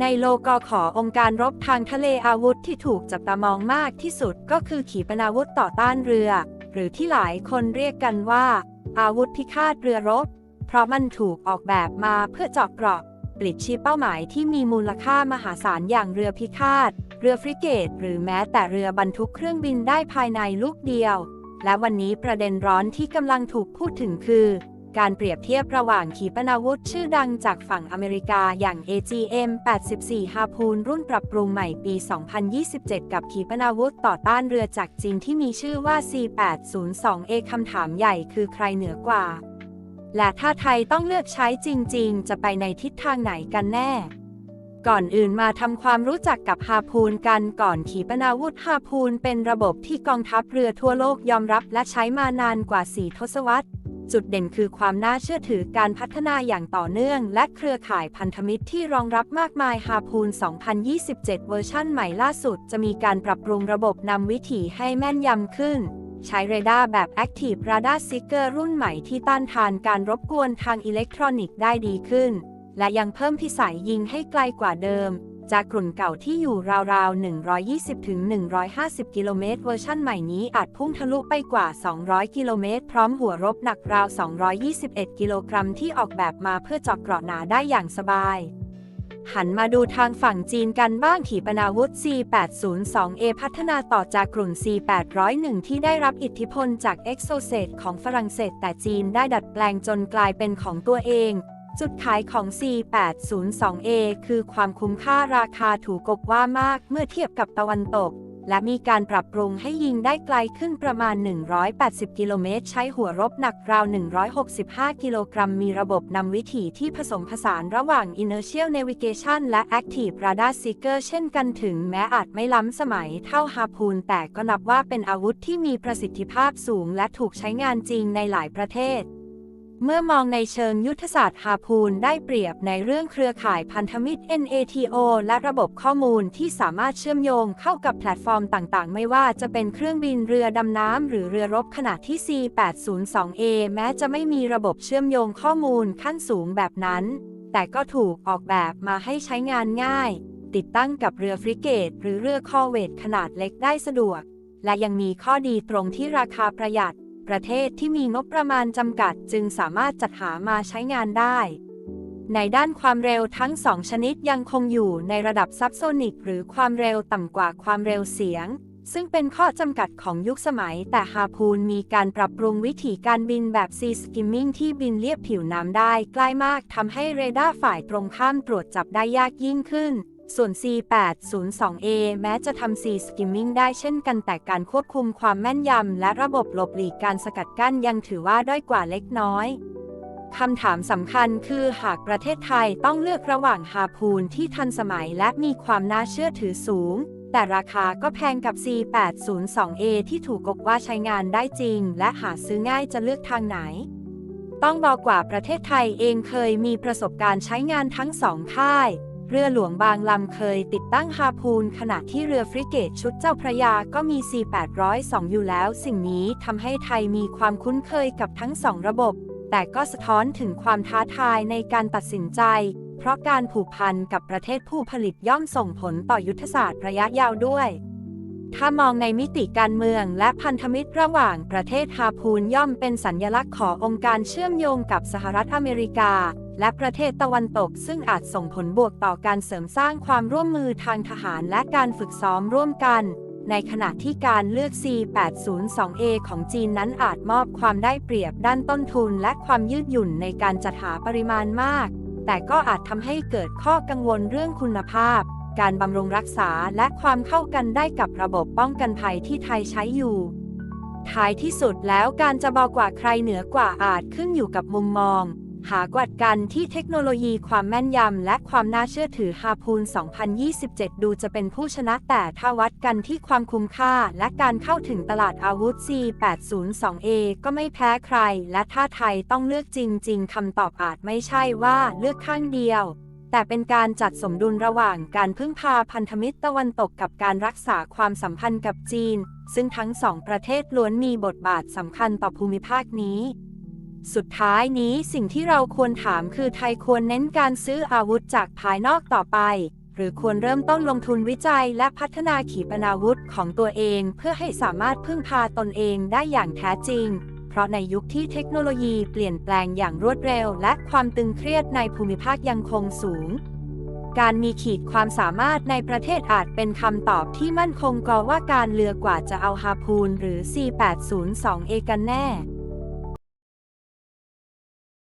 ในโลกอของค์การรบทางทะเลอาวุธที่ถูกจับตามองมากที่สุดก็คือขีปนาวุธต่อต้านเรือ หรือที่หลายคนเรียกกันว่า อาวุธพิฆาตเรือรบ เพราะมันถูกออกแบบมาเพื่อเจาะเกราะปลิดชีพเป้าหมายที่มีมูลค่ามหาศาลอย่างเรือพิฆาต เรือฟริเกต หรือแม้แต่เรือบรรทุกเครื่องบินได้ภายในลูกเดียว และวันนี้ประเด็นร้อนที่กำลังถูกพูดถึงคือ การเปรียบเทียบระหว่างขีปนาวุธชื่อดังจากฝั่งอเมริกาอย่าง AGM-84 ฮาพูนรุ่นปรับปรุงใหม่ปี 2027 กับขีปนาวุธต่อต้านเรือจากจีนที่มีชื่อว่า C802A คำถามใหญ่คือใครเหนือกว่า และถ้าไทยต้องเลือกใช้จริง ๆ จะไปในทิศทางไหนกันแน่ก่อนอื่นมาทำความรู้จักกับฮาพูนกันก่อนขีปนาวุธฮาพูนเป็นระบบที่กองทัพเรือทั่วโลกยอมรับและใช้มานานกว่า 4 ทศวรรษ จุดเด่นคือความน่าเชื่อถือการพัฒนาอย่างต่อเนื่อง และเครือข่ายพันธมิตรที่รองรับมากมายฮาพูน2027 เวอร์ชั่นใหม่ล่าสุด จะมีการปรับปรุงระบบนำวิถีให้แม่นยำขึ้น ใช้เรดาร์แบบ Active Radar Seeker รุ่นใหม่ที่ต้านทานการรบกวนทางอิเล็กทรอนิกส์ได้ดีขึ้น และยังเพิ่มพิสัยยิงให้ไกลกว่าเดิม จากกลุ่นเก่าที่อยู่ราวๆ 120-150 กิโลเมตรเวอร์ชั่นใหม่นี้อาจพุ่งทะลุไปกว่า 200 กิโลเมตร พร้อมหัวรบหนักราว 221 กิโลกรัมที่ออกแบบมาเพื่อเจาะเกราะหนาได้อย่างสบาย หันมาดูทางฝั่งจีนกันบ้างขีปนาวุธ C802A พัฒนาต่อจากกลุ่น C801 ที่ได้รับอิทธิพลจาก e x o s e t ของฝรั่งเศสแต่จีนได้ดัดแปลงจนกลายเป็นของตัวเอง จุดขายของ C802A คือความคุ้มค่าราคาถูกกว่ามากเมื่อเทียบกับตะวันตก และมีการปรับปรุงให้ยิงได้ไกลขึ้นประมาณ 180 กิโลเมตร ใช้หัวรบหนักราว 165 กิโลกรัม มีระบบนำวิถีที่ผสมผสานระหว่าง Inertial Navigation และ Active Radar Seeker เช่นกันถึงแม้อาจไม่ล้ำสมัยเท่าฮาพูน แต่ก็นับว่าเป็นอาวุธที่มีประสิทธิภาพสูง และถูกใช้งานจริงในหลายประเทศ เมื่อมองในเชิงยุทธศาสตร์ฮาพูนได้เปรียบในเรื่องเครือข่ายพันธมิตร NATO และระบบข้อมูลที่สามารถเชื่อมโยงเข้ากับแพลตฟอร์มต่างๆ ไม่ว่าจะเป็นเครื่องบินเรือดำน้ำหรือเรือรบขนาดที่ C802A แม้จะไม่มีระบบเชื่อมโยงข้อมูลขั้นสูงแบบนั้น แต่ก็ถูกออกแบบมาให้ใช้งานง่าย ติดตั้งกับเรือฟริเกต หรือเรือคอเวตขนาดเล็กได้สะดวก และยังมีข้อดีตรงที่ราคาประหยัด ประเทศที่มีงบประมาณจำกัดจึงสามารถจัดหามาใช้งานได้ ในด้านความเร็วทั้งสองชนิดยังคงอยู่ในระดับซับโซนิก หรือความเร็วต่ำกว่าความเร็วเสียง ซึ่งเป็นข้อจำกัดของยุคสมัย แต่ฮาพูนมีการปรับปรุงวิธีการบินแบบซีสกิมมิ่งที่บินเลียบผิวน้ำได้ใกล้มากทำให้เรดาร์ฝ่ายตรงข้ามตรวจจับได้ยากยิ่งขึ้น ส่วน C802A แม้จะทำ C skimming ได้เช่นกันแต่การควบคุมความแม่นยำและระบบหลบหลีกการสกัดกั้นยังถือว่าด้อยกว่าเล็กน้อยคำถามสำคัญคือหากประเทศไทยต้องเลือกระหว่างฮาพูนที่ทันสมัยและมีความน่าเชื่อถือสูง แต่ราคาก็แพงกับ C802A ที่ถูกกบว่าใช้งานได้จริง และหาซื้อง่ายจะเลือกทางไหน ต้องบอกว่าประเทศไทยเองเคยมีประสบการณ์ใช้งานทั้งสองค่าย เรือหลวงบางลำเคยติดตั้งฮาพูนขณะที่เรือฟริเกตชุดเจ้าพระยาก็มี C802 อยู่แล้ว สิ่งนี้ทำให้ไทยมีความคุ้นเคยกับทั้งสองระบบ แต่ก็สะท้อนถึงความท้าทายในการตัดสินใจ เพราะการผูกพันกับประเทศผู้ผลิตย่อมส่งผลต่อยุทธศาสตร์ระยะยาวด้วย ถ้ามองในมิติการเมืองและพันธมิตรระหว่างประเทศฮาพูนย่อมเป็นสัญลักษณ์ขององค์การเชื่อมโยงกับสหรัฐอเมริกา และประเทศตะวันตก ซึ่งอาจส่งผลบวกต่อการเสริมสร้างความร่วมมือทางทหารและการฝึกซ้อมร่วมกัน ในขณะที่การเลือก C802A ของจีนนั้นอาจมอบความได้เปรียบด้านต้นทุนและความยืดหยุ่นในการจัดหาปริมาณมาก แต่ก็อาจทำให้เกิดข้อกังวลเรื่องคุณภาพ การบำรุงรักษาและความเข้ากันได้กับระบบป้องกันภัยที่ไทยใช้อยู่ ท้ายที่สุดแล้วการจะเบอกว่าใครเหนือกว่าอาจขึ้นอยู่กับมุมมอง หากวัดกันที่เทคโนโลยีความแม่นยำและความน่าเชื่อถือฮาพูน 2027 ดูจะเป็นผู้ชนะแต่ถ้าวัดกันที่ความคุ้มค่าและการเข้าถึงตลาดอาวุธ C802A ก็ไม่แพ้ใคร และถ้าไทยต้องเลือกจริง ๆคำตอบอาจไม่ใช่ว่าเลือกข้างเดียว แต่เป็นการจัดสมดุลระหว่างการพึ่งพาพันธมิตรตะวันตกกับการรักษาความสัมพันธ์กับจีน ซึ่งทั้งสองประเทศล้วนมีบทบาทสำคัญต่อภูมิภาคนี้ สุดท้ายนี้สิ่งที่เราควรถามคือไทยควรเน้นการซื้ออาวุธจากภายนอกต่อไป หรือควรเริ่มต้นลงทุนวิจัยและพัฒนาขีปนาวุธของตัวเอง เพื่อให้สามารถพึ่งพาตนเองได้อย่างแท้จริง เพราะในยุคที่เทคโนโลยีเปลี่ยนแปลงอย่างรวดเร็ว และความตึงเครียดในภูมิภาคยังคงสูง การมีขีดความสามารถในประเทศอาจเป็นคำตอบที่มั่นคงกว่าว่าการเรือกว่าจะเอาฮาพูนหรือ C802A กันแน่